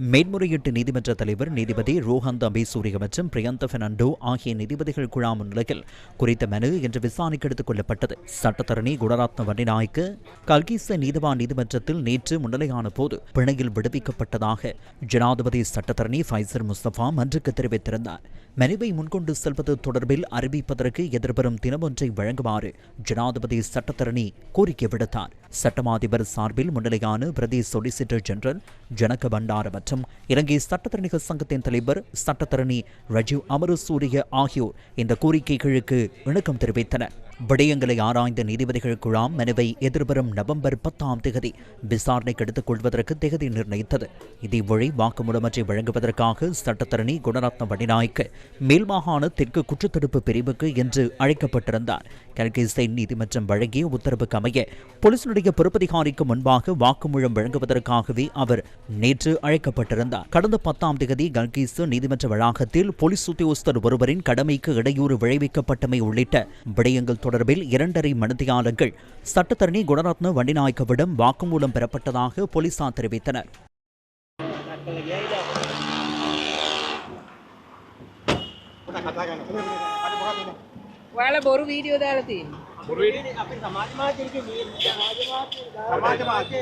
மேன்முறையீட்டு நீதிமன்ற தலைவர் நீதிபதி ரோஹந்த் அபேசூரிய மற்றும் பிரியந்த பெர்னாண்டோ ஆகிய நீதிபதிகள் குழாம் நிலையில் குறித்த மனு இன்று விசாரணைக்கு எடுத்துக் கொள்ளப்பட்டது. சட்டத்தரணி குணரத்ன வண்டிநாய்க்கு கல்கிச நீதிவான் நீதிமன்றத்தில் நேற்று முன்னிலையான போது பிணையில் விடுவிக்கப்பட்டதாக ஜனாதிபதி சட்டத்தரணி ஃபைசர் முஸ்தபா மன்றுக்கு தெரிவித்திருந்தார். மனுவை முன்கொண்டு செல்வது தொடர்பில் அறிவிப்பதற்கு எதிர்வரும் தினமொன்றை வழங்குமாறு ஜனாதிபதி சட்டத்தரணி கோரிக்கை விடுத்தார். சட்டமாதிபர் சார்பில் முன்னிலையான பிரதி சொலிசிட்டர் ஜெனரல் ஜனக பண்டார மற்றும் இலங்கை சட்டத்தரணிகள் சங்கத்தின் தலைவர் சட்டத்தரணி ரஜீவ் அமரசூரிய ஆகியோர் இந்த கோரிக்கைகளுக்கு இணக்கம் தெரிவித்தனர். விடயங்களை ஆராய்ந்த நீதிபதிகள் குழாம் மனுவை எதிர்வரும் நவம்பர் பத்தாம் தேதி விசாரணைக்கு எடுத்துக் கொள்வதற்கு தேதி நிர்ணயித்தது. இதேவழி வாக்குமூலமற்றை வழங்குவதற்காக சட்டத்தரணி குணரத்ன வடிநாய்க்கு மேல்மாகாண தெற்கு குற்றத்தடுப்பு பிரிவுக்கு என்று அழைக்கப்பட்டிருந்தார். கல்கேசை நீதிமன்றம் வழங்கிய உத்தரவுக்கு அமைய போலீசினுடைய பொறுப்பதிகாரிக்கு முன்பாக வாக்குமூலம் வழங்குவதற்காகவே அவர் நேற்று அழைக்கப்பட்டிருந்தார். கடந்த பத்தாம் தேதி கல்கீசு நீதிமன்ற வளாகத்தில் போலீஸ் உத்தியோகஸ்தர் ஒருவரின் கடமைக்கு இடையூறு விளைவிக்கப்பட்டமை உள்ளிட்ட விடயங்கள் தொடர்பில் இரண்டரை மனுதியாளர்கள் சட்டத்தரணி குணரத்ன வண்டிநாயக்கவிடம் வாக்குமூலம் பெறப்பட்டதாக போலீசார் தெரிவித்தனர். ඔයාලා බොරු වීඩියෝ දාලා තියෙනවා. බොරු වීඩියෝ අපි සමාජ මාධ්‍යෙදී මේ සමාජ මාධ්‍ය සමාජ මාධ්‍ය